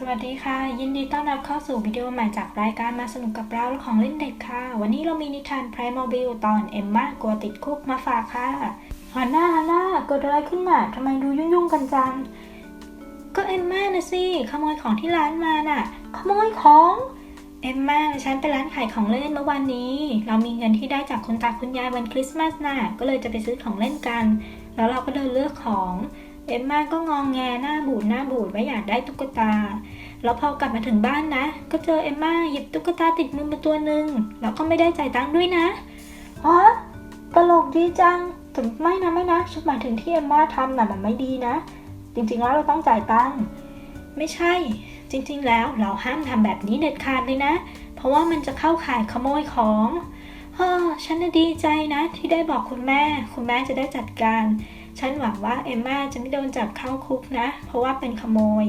สวัสดีค่ะ ยินดีต้อนรับเข้าสู่วิดีโอใหม่จากรายการมาสนุกกับเราและของเล่นเด็กค่ะ วันนี้เรามีนิทานไพรโมบิลตอนเอมมากลัวติดคุกมาฝากค่ะฮันน่าฮันน่าเกิดอะไรขึ้นน่ะทำไมดูยุ่งๆกันจัง ก็เอมม่านะสิขโมยของที่ร้านมาน่ะ ขโมยของเอมม่าฉันไปร้านขายของเล่นเมื่อวันนี้ เรามีเงินที่ได้จากคุณตาคุณยายวันคริสต์มาสน่ะก็เลยจะไปซื้อของเล่นกัน แล้วเราก็เดินเลือกของ เอมม่าก็งองแงหน้าบูดหน้าบูดว่อยากได้ตุ๊กตา แล้วพอกลับมาถึงบ้านนะ ก็เจอเอมม่าหยิบตุ๊กตาติดมือมาตัวหนึ่งแล้วก็ไม่ได้จ่ายตังค์ด้วยนะอ๋อตลกดีจังแต่ไม่นะไม่นะฉันหมายถึงที่เอมม่าทำน่ะมันไม่ดีนะ จริงๆแล้วเราต้องจ่ายตังค์ไม่ใช่ จริงๆแล้วเราห้ามทำแบบนี้เด็ดขาดเลยนะ เพราะว่ามันจะเข้าข่ายขโมยของเฮ้อฉันดีใจนะที่ได้บอกคุณแม่ คุณแม่จะได้จัดการ ฉันหวังว่าเอมมาจะไม่โดนจับเข้าคุกนะ เพราะว่าเป็นขโมย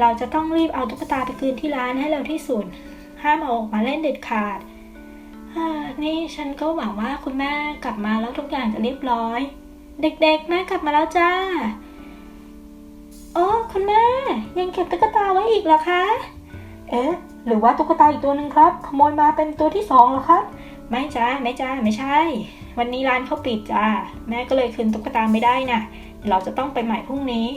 เราจะต้องรีบเอาตุ๊กตาไปคืนที่ร้านให้เร็วที่สุด ห้ามเอาออกมาเล่นเด็ดขาด นี่ฉันก็หวังว่าคุณแม่กลับมาแล้วทุกอย่างจะเรียบร้อย เด็กๆแม่กลับมาแล้วจ้า โอ้คุณแม่ ยังเก็บตุ๊กตาไว้อีกเหรอคะ เอ๊ะ หรือว่าตุ๊กตาอีกตัวหนึ่งครับ ขโมยมาเป็นตัวที่สองเหรอครับ ไม่จ้าไม่จ้าไม่ใช่ วันนี้ร้านเขาปิดจ้าแม่ก็เลยคืนตุ๊กตาไม่ได้น่ะเราจะต้องไปใหม่พรุ่งนี้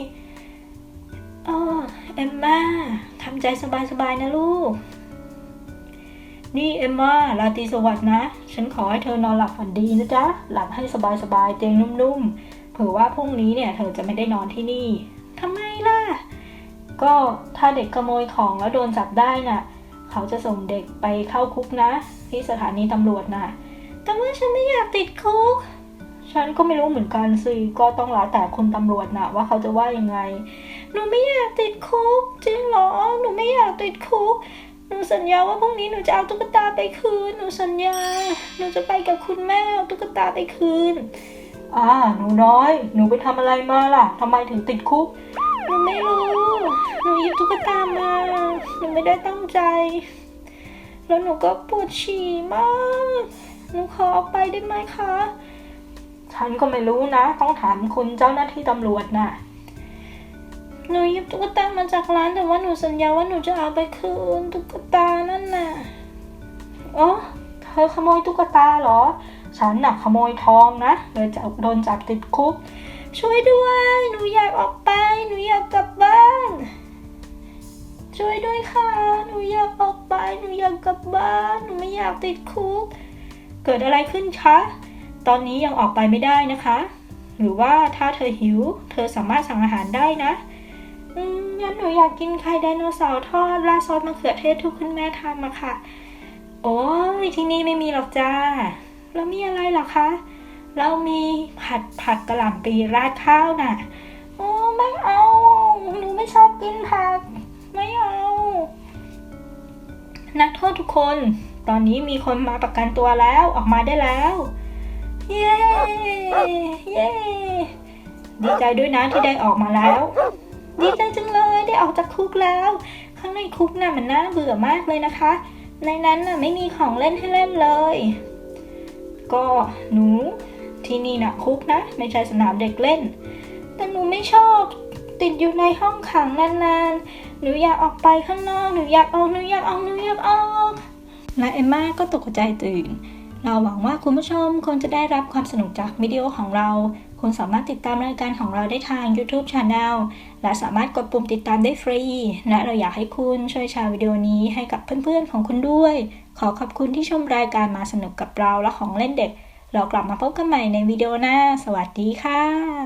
เออเอมมาทำใจสบายๆนะลูก นี่เอมมาราตีสวัสดนะ ฉันขอให้เธอนอนหลับฝันดีนะจ๊ะ หลับให้สบายๆเตียงนุ่มๆ เผื่อว่าพรุ่งนี้เนี่ย เธอจะไม่ได้นอนที่นี่ทำไมล่ะ ก็ถ้าเด็กขโมยของแล้วโดนจับได้น่ะ เขาจะส่งเด็กไปเข้าคุกนะ ที่สถานีตำรวจนะแต่ว่าฉันไม่อยากติดคุก ฉันก็ไม่รู้เหมือนกันสิ ก็ต้องแล้วแต่คุณตำรวจนะว่าเขาจะว่ายังไง หนูไม่อยากติดคุก จริงเหรอ หนูไม่อยากติดคุก หนูสัญญาว่าพรุ่งนี้หนูจะเอาตุ๊กตาไปคืน หนูสัญญา หนูจะไปกับคุณแม่เอาตุ๊กตาไปคืน อ่า หนูน้อย หนูไปทำอะไรมาล่ะทำไมถึงติดคุก หนูไม่รู้ หนูหยิบตุ๊กตามา หนูไม่ได้ตั้งใจ แล้วหนูก็ปวดฉี่มาก หนูขอออกไปได้ไหมคะ ฉันก็ไม่รู้นะ ต้องถามคุณเจ้าหน้าที่ตำรวจน่ะ หนูหยิบตุ๊กตามาจากร้านแต่ว่าหนูสัญญาว่าหนูจะเอาไปคืนตุ๊กตานั่นน่ะอ๋อเธอขโมยตุ๊กตาเหรอ ฉันน่ะขโมยทองนะเลยจะโดนจับติดคุก ช่วยด้วย หนูอยากออกไป หนูอยากกลับบ้าน ช่วยด้วยค่ะ หนูอยากออกไป หนูอยากกลับบ้าน หนูไม่อยากติดคุก เกิดอะไรขึ้นคะ ตอนนี้ยังออกไปไม่ได้นะคะ หรือว่าถ้าเธอหิว เธอสามารถสั่งอาหารได้นะ อืม งั้นหนูอยากกินไข่ไดโนเสาร์ทอดราดซอสมะเขือเทศที่คุณแม่ทำมาค่ะ โอ้ยที่นี่ไม่มีหรอกจ้า แล้วมีอะไรหรอคะ เรามีผัดผักกระหล่ำปีราดข้าวน่ะโอ้ไม่เอา หนูไม่ชอบกินผัก นักโทษทุกคน ตอนนี้มีคนมาประกันตัวแล้วออกมาได้แล้ว เย้ เย้ ดีใจด้วยนะที่ได้ออกมาแล้ว ดีใจจังเลยได้ออกจากคุกแล้ว ข้างในคุกน่ะมันน่าเบื่อมากเลยนะคะ ในนั้นน่ะไม่มีของเล่นให้เล่นเลย ก็หนูที่นี่น่ะคุกนะ ไม่ใช่สนามเด็กเล่น แต่หนูไม่ชอบ ติดอยู่ในห้องขังนานๆ หนูอยากออกไปข้างนอก หนูอยากออก หนูอยากออก หนูอยากออกและเอมม่าก็ตกใจตื่น เราหวังว่าคุณผู้ชมคงจะได้รับความสนุกจากวิดีโอของเรา คุณสามารถติดตามรายการของเราได้ทาง YouTube Channel และสามารถกดปุ่มติดตามได้ฟรี และเราอยากให้คุณช่วยแชร์วิดีโอนี้ให้กับเพื่อนๆของคุณด้วย ขอขอบคุณที่ชมรายการมาสนุกกับเราและของเล่นเด็ก เรากลับมาพบกันใหม่ในวิดีโอหน้า สวัสดีค่ะ